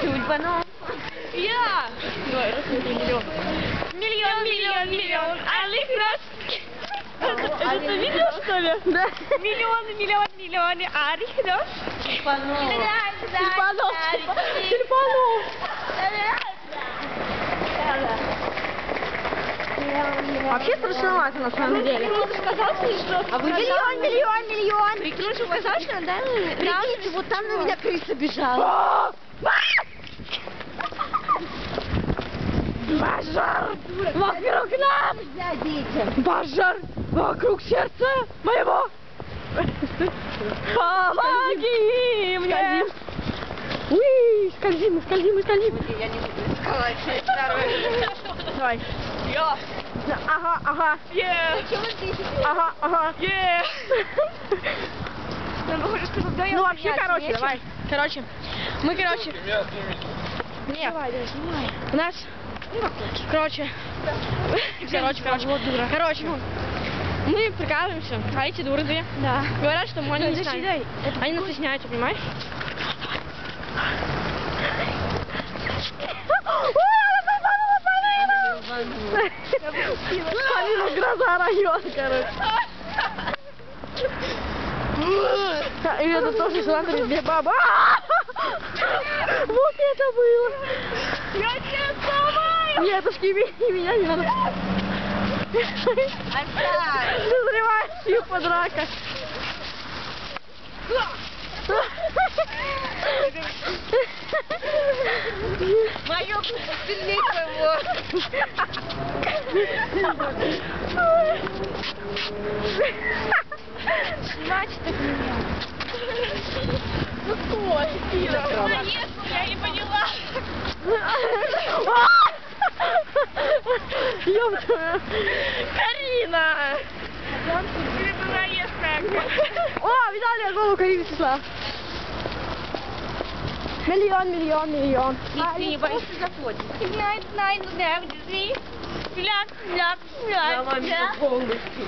Тюльпаном. Я! Давай, миллион. Миллион, миллион, миллион. Раз. Это это видео, что ли? Да. Миллионы, миллион, миллионы. Арих. Тюльпаном. Тюльпанов. Тюльпанов. Вообще страшновато на самом деле. сказал, что... А вы миллион, миллион, миллион. Прикручу сказочно, да? Прикиньте, вот там на меня крыса бежала. Пожар! Вокруг нас! Пожар! Вокруг сердца моего! Помоги мне! Уи, скользим, скользим, скользим. Я не буду рисковать. Давай. Я. Ага, ага. Здесь? Ага, ага. Yeah. Ну, вообще, короче, давай. Короче, мы, короче... Нет. У нас... Короче. Короче, короче. Вот дура. Короче. Мы прикалываемся, а эти дуры две. Да. Говорят, что мы не Подожди, стесняются. Они нас стесняются, понимаешь? Полина гроза район, короче. И это тоже смотри, две бабы. Вот это было. Я тебя сломаю. Нет, это ж не меня не надо. Оставь. Созревающая подрака. Мое сильнее твоего. Мать так меня. Ну Кира? Я не поняла. Ёпта. Карина! Или наездка? О, видали, я голову Карины снесла. Миллион, миллион, миллион. Ты не боишься заплатить? Ляк, ляк, ляк, ляк, ляк, ляк. полностью.